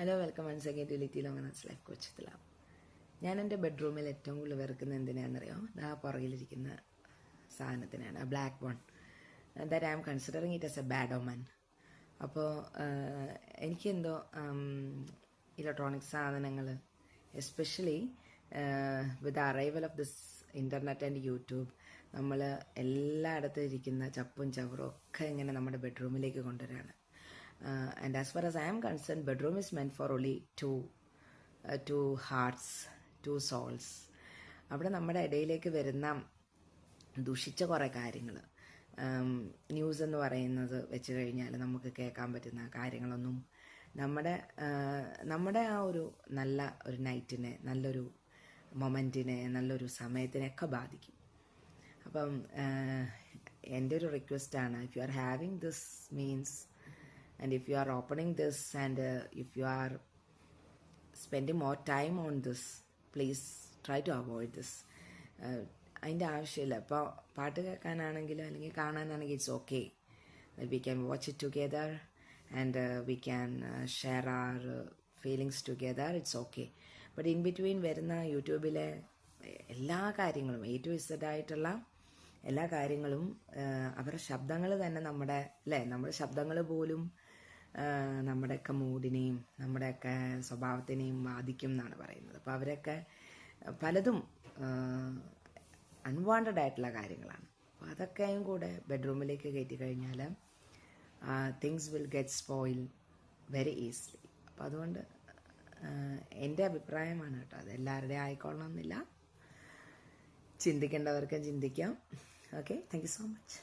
Hello welcome once again to Litty ലോങ്ങനസ് life coach കോച്ചത്തില ഞാൻ എന്റെ ബെഡ്റൂമിൽ ഏറ്റവും കൂടുതൽ വെറുക്കുന്ന എന്തിനാണെന്നറിയോ? ആ പുറകിലിരിക്കുന്ന സാധനത്തിനാണ് ആ black one that I am considering it as a bad omen അപ്പോൾ എനിക്കെന്തോ ഇലക്ട്രോണിക് സാധനങ്ങൾ especially with arrival of this internet and YouTube നമ്മൾ എല്ലായിടത്തും ഇരിക്കുന്ന ചപ്പും ചവറും ഒക്കെ ഇങ്ങനെ നമ്മുടെ ബെഡ്റൂമിലേക്ക് കൊണ്ടുവരികയാണ് as far as I am concerned, bedroom is meant for only two, uh, two hearts, two souls. അവിടെ നമ്മുടെ ഇടയിലേക്ക് വരുന്ന ദുഷിച്ച കുറേ കാര്യങ്ങൾ ന്യൂസ് എന്ന് പറയുന്നത് വെച്ച് കഴിഞ്ഞാൽ നമുക്ക് കേൾക്കാൻ പറ്റുന്ന കാര്യങ്ങളൊന്നും നമ്മുടെ നമ്മുടെ ആ ഒരു നല്ല ഒരു നൈറ്റിനെ നല്ലൊരു മൊമെന്റിനെ നല്ലൊരു സമയത്തിനെയൊക്കെ ബാധിക്കും അപ്പം എന്റെ ഒരു റിക്വസ്റ്റാണ് if you are having this means and you are opening this and uh, if you are spending more time on this please try to avoid this. അതിന്റെ ആവശ്യമില്ല. ഇപ്പോൾ പാട്ട് കേൾക്കാനാണെങ്കിലും അല്ലെങ്കിൽ കാണാനാണെങ്കിൽ it's okay we can watch it together and we can share our feelings together it's okay but in between വരുന്ന യൂട്യൂബിലെ എല്ലാ കാര്യങ്ങളും എ ടു ഇസഡ് ആയിട്ടുള്ള എല്ലാ കാര്യങ്ങളും അവരുടെ ശബ്ദങ്ങൾ തന്നെ നമ്മുടെ അല്ലേ? നമ്മുടെ ശബ്ദങ്ങൾ പോലും നമ്മുടെയൊക്കെ മൂഡിനെയും നമ്മുടെയൊക്കെ സ്വഭാവത്തിനെയും ബാധിക്കും എന്നാണ് പറയുന്നത്. അപ്പോൾ അവരൊക്കെ പലതും അൺവാണ്ടഡ് ആയിട്ടുള്ള കാര്യങ്ങളാണ്. അപ്പോൾ അതൊക്കെയും കൂടെ ബെഡ്റൂമിലേക്ക് കയറ്റി കഴിഞ്ഞാൽ things will get spoil very easily അപ്പോൾ അതുകൊണ്ട് എന്റെ അഭിപ്രായമാണ് കേട്ടോ അത്. എല്ലാവരുടെയും ആയിക്കൊള്ളണമെന്നില്ല. ചിന്തിക്കേണ്ടവർക്ക് ചിന്തിക്കാം. Okay thank you so much